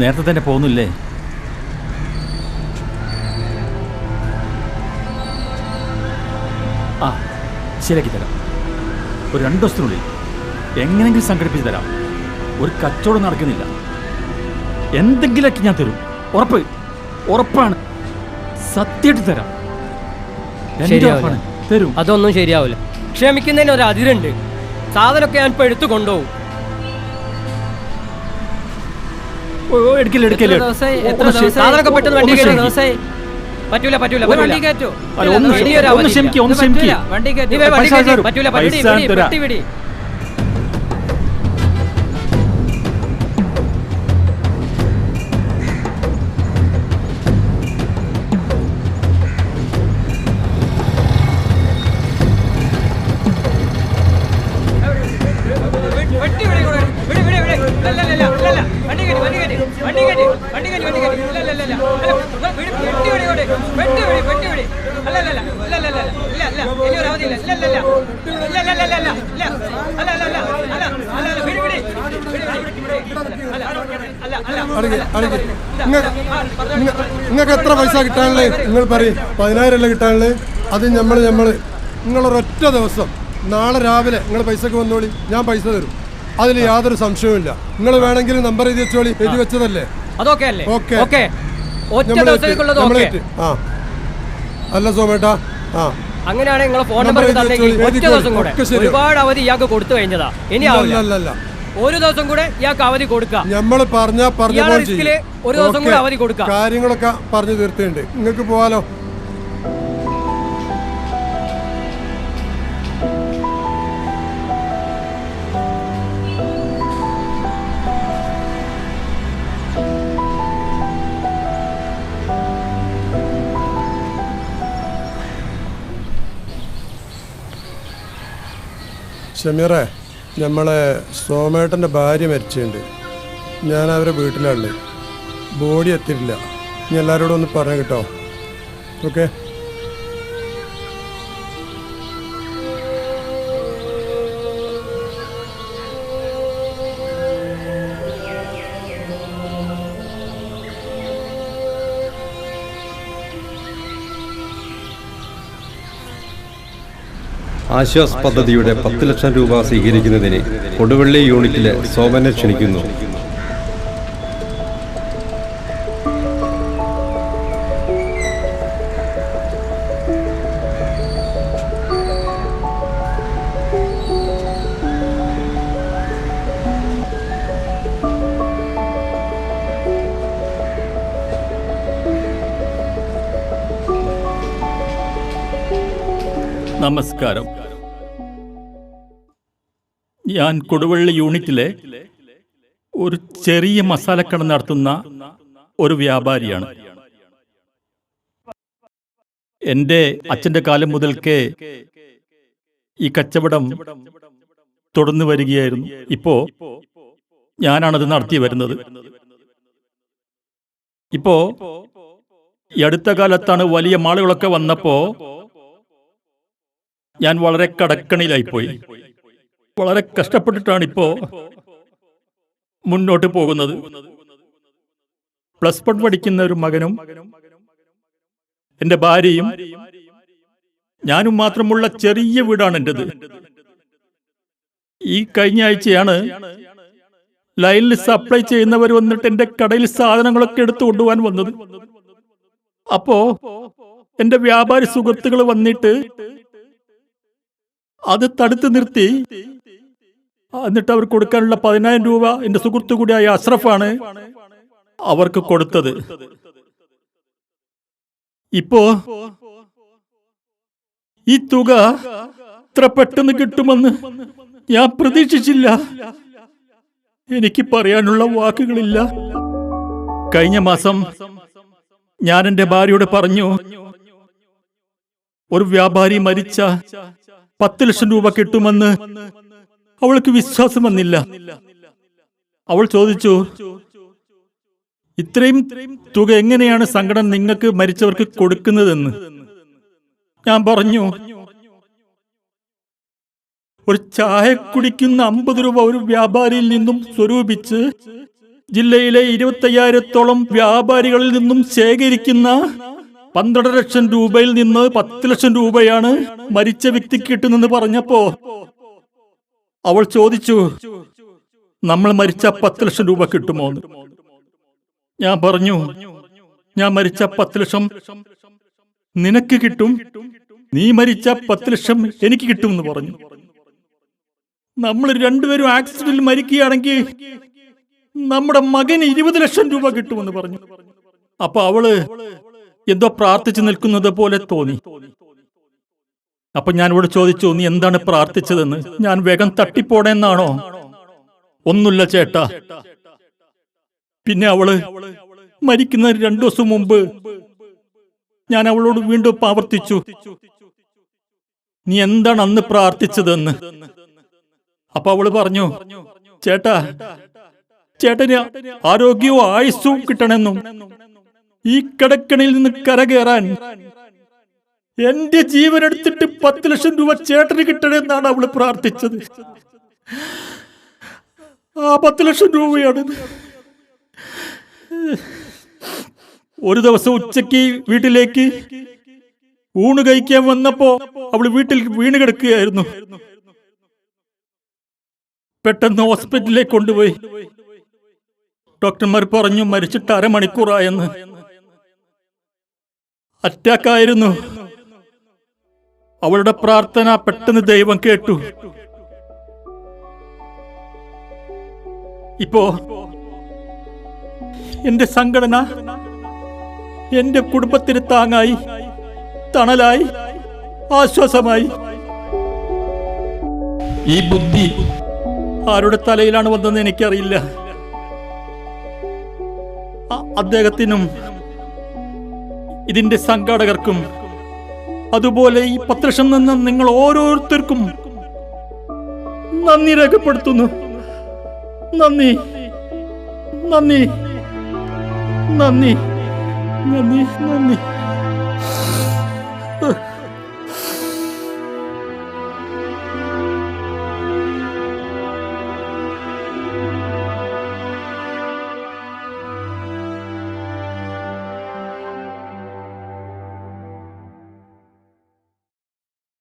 നേരത്തെ തന്നെ പോകുന്നില്ലേ? ആ ശരിയാക്കി തരാം. ഒരു രണ്ട് ദിവസത്തിനുള്ളിൽ എങ്ങനെങ്കിലും സംഘടിപ്പിച്ച് തരാം. ഒരു കച്ചവടം നടക്കുന്നില്ല. എന്തെങ്കിലുമൊക്കെ ഞാൻ തരും. ഉറപ്പ് ഉറപ്പാണ്. സത്യമായിട്ട് തരാം. തരും. അതൊന്നും ശരിയാവില്ല. ക്ഷമിക്കുന്നതിന് ഒരു അതിരുണ്ട്. സാധനമൊക്കെ ഞാൻ ഇപ്പൊ എടുത്തു കൊണ്ടുപോകും. ക്ഷമിക്ക്. ദിവസമായി പറ്റൂല പറ്റൂല വണ്ടി കയറ്റോ. ഒന്ന് ക്ഷമിക്ക്, ഒന്ന്. ക്ഷമിക്ക് പറ്റൂല. പറ്റൂല നിങ്ങൾക്ക് എത്ര പൈസ കിട്ടാനുള്ളത് നിങ്ങൾ പറയും. പതിനായിരം അല്ല കിട്ടാനുള്ളത് അത് നമ്മൾ നമ്മൾ നിങ്ങളൊരൊറ്റ ദിവസം നാളെ രാവിലെ നിങ്ങൾ പൈസക്ക് വന്നോളി ഞാൻ പൈസ തരും. അതിൽ യാതൊരു സംശയവുമില്ല. നിങ്ങൾ വേണമെങ്കിൽ നമ്പർ എഴുതി വെച്ചോളി. എഴുതി വെച്ചതല്ലേ? ഓക്കേ. അല്ല? സോമേട്ടാ ആ. അങ്ങനെയാണെങ്കിൽ നിങ്ങളെ ഫോൺ നമ്പർ ഒരുപാട് അവധി ഇയാൾക്ക് കൊടുത്തു കഴിഞ്ഞതാ. ഇനി അല്ല ഒരു ദിവസം കൂടെ ഇയാൾക്ക് അവധി കൊടുക്കുക. നമ്മൾ പറഞ്ഞ പറഞ്ഞ ഒരു ദിവസം കൂടെ. അവധി കൊടുക്കുക. കാര്യങ്ങളൊക്കെ പറഞ്ഞു തീർത്തിട്ടുണ്ട് നിങ്ങൾക്ക് പോവാലോ? ഷമീറെ നമ്മളെ സോമേട്ടന്റെ ഭാര്യ മരിച്ചിട്ടുണ്ട്. ഞാൻ അവരെ വീട്ടിലാണ്. ബോഡി എത്തിയിട്ടില്ല. ഇനി എല്ലാവരോടും ഒന്ന് പറഞ്ഞു കേട്ടോ. ഓക്കെ. ആശ്വാസ് പദ്ധതിയുടെ പത്ത് ലക്ഷം രൂപ സ്വീകരിക്കുന്നതിന് കൊടുവള്ളി യൂണിറ്റിലെ സോമനെ ക്ഷണിക്കുന്നു. നമസ്കാരം. ഞാൻ കൊടുവള്ളി യൂണിറ്റിലെ ഒരു ചെറിയ മസാലക്കട നടത്തുന്ന ഒരു വ്യാപാരിയാണ്. എന്റെ അച്ഛന്റെ കാലം മുതൽക്കേ ഈ കച്ചവടം തുടർന്നു വരികയായിരുന്നു. ഇപ്പോ ഞാനാണത് നടത്തി വരുന്നത്. ഇപ്പോ ഈ അടുത്ത കാലത്താണ് വലിയ മാളുകളൊക്കെ വന്നപ്പോ ഞാൻ വളരെ കടക്കണിയിലായിപ്പോയി വളരെ കഷ്ടപ്പെട്ടിട്ടാണ് ഇപ്പോ മുന്നോട്ട് പോകുന്നത്. പ്ലസ് വൺ പഠിക്കുന്ന ഒരു മകനും എന്റെ ഭാര്യയും ഞാനും മാത്രമുള്ള ചെറിയ വീടാണ് എന്റെത്. ഈ കഴിഞ്ഞ ആഴ്ചയാണ് ലൈനിൽ സപ്ലൈ ചെയ്യുന്നവർ വന്നിട്ട് എന്റെ കടയിൽ സാധനങ്ങളൊക്കെ എടുത്തു കൊണ്ടുപോകാൻ വന്നത്. അപ്പോ എന്റെ വ്യാപാരി സുഹൃത്തുക്കൾ വന്നിട്ട് അത് തടുത്തു നിർത്തി. എന്നിട്ട് അവർ കൊടുക്കാനുള്ള പതിനായിരം രൂപ എന്റെ സുഹൃത്തു കൂടിയായ അഷ്റഫാണ് അവർക്ക് കൊടുത്തത്. ഇപ്പോ ഈ തുക ഇത്ര പെട്ടെന്ന് കിട്ടുമെന്ന് ഞാൻ പ്രതീക്ഷിച്ചില്ല. എനിക്ക് പറയാനുള്ള വാക്കുകളില്ല. കഴിഞ്ഞ മാസം ഞാൻ എന്റെ ഭാര്യയോട് പറഞ്ഞു ഒരു വ്യാപാരി മരിച്ച പത്ത് ലക്ഷം രൂപ കിട്ടുമെന്ന് അവൾക്ക് വിശ്വാസം വന്നില്ല. അവൾ ചോദിച്ചു ഇത്രയും തുക എങ്ങനെയാണ് സംഘടന നിങ്ങൾക്ക് മരിച്ചവർക്ക് കൊടുക്കുന്നതെന്ന്? ഞാൻ പറഞ്ഞു ഒരു ചായ കുടിക്കുന്ന അമ്പത് രൂപ ഒരു വ്യാപാരിയിൽ നിന്നും സ്വരൂപിച്ച് ജില്ലയിലെ ഇരുപത്തയ്യായിരത്തോളം വ്യാപാരികളിൽ നിന്നും ശേഖരിക്കുന്ന പന്ത്രണ്ട് ലക്ഷം രൂപയിൽ നിന്ന് പത്ത് ലക്ഷം രൂപയാണ് മരിച്ച വ്യക്തിക്ക് കിട്ടുന്നെന്ന് പറഞ്ഞപ്പോ അവൾ ചോദിച്ചു നമ്മൾ മരിച്ച പത്ത് ലക്ഷം രൂപ കിട്ടുമോ? ഞാൻ പറഞ്ഞു ഞാൻ മരിച്ച പത്ത് ലക്ഷം നിനക്ക് കിട്ടും. നീ മരിച്ച പത്ത് ലക്ഷം എനിക്ക് കിട്ടും എന്ന് പറഞ്ഞു. നമ്മൾ രണ്ടുപേരും ആക്സിഡന്റിൽ മരിക്കുകയാണെങ്കിൽ നമ്മുടെ മകന് ഇരുപത് ലക്ഷം രൂപ കിട്ടുമെന്ന് പറഞ്ഞു. അപ്പൊ അവൾ എന്തോ പ്രാർത്ഥിച്ചു നിൽക്കുന്നത് പോലെ തോന്നി. അപ്പൊ ഞാൻ ഇവിടെ ചോദിച്ചു നീ എന്താണ് പ്രാർത്ഥിച്ചതെന്ന്? ഞാൻ വേഗം തട്ടിപ്പോടെന്നാണോ ഒന്നുമില്ല ചേട്ടാ. പിന്നെ അവൾ മരിക്കുന്ന രണ്ടു ദിവസം മുമ്പ് ഞാൻ അവളോട് വീണ്ടും ആവർത്തിച്ചു നീ എന്താണ് അന്ന് പ്രാർത്ഥിച്ചതെന്ന്? അപ്പൊ അവൾ പറഞ്ഞു ചേട്ടാ ചേട്ടന് ആരോഗ്യവും ആയുസ്സും കിട്ടണമെന്നും ഈ കടക്കണിയിൽ നിന്ന് കരകയറാൻ എന്റെ ജീവൻ എടുത്തിട്ട് പത്ത് ലക്ഷം രൂപ ചേട്ടന് കിട്ടണമെന്നാണ് അവൾ പ്രാർത്ഥിച്ചത്. ആ പത്ത് ലക്ഷം രൂപയാണ്. ഒരു ദിവസം ഉച്ചയ്ക്ക് വീട്ടിലേക്ക് ഊണ് കഴിക്കാൻ വന്നപ്പോ അവൾ വീട്ടിൽ വീണ് കിടക്കുകയായിരുന്നു. പെട്ടെന്ന് ഹോസ്പിറ്റലിലേക്ക് കൊണ്ടുപോയി. ഡോക്ടർമാർ പറഞ്ഞു മരിച്ചിട്ട് അരമണിക്കൂറായെന്ന്. അറ്റാക്ക് ആയിരുന്നു അവളുടെ പ്രാർത്ഥന പെട്ടെന്ന് ദൈവം കേട്ടു. ഇപ്പോ എന്റെ സംഘടന എന്റെ കുടുംബത്തിന് താങ്ങായി തണലായി ആശ്വാസമായി. ഈ ബുദ്ധി ആരുടെ തലയിലാണ് വന്നതെന്ന് എനിക്കറിയില്ല. അദ്ദേഹത്തിനും ഇതിന്റെ സംഘാടകർക്കും അതുപോലെ ഈ പത്ത് നിന്ന് നിങ്ങൾ ഓരോരുത്തർക്കും നന്ദി രേഖപ്പെടുത്തുന്നു. നന്ദി. നന്ദി. നന്ദി. നന്ദി. നന്ദി.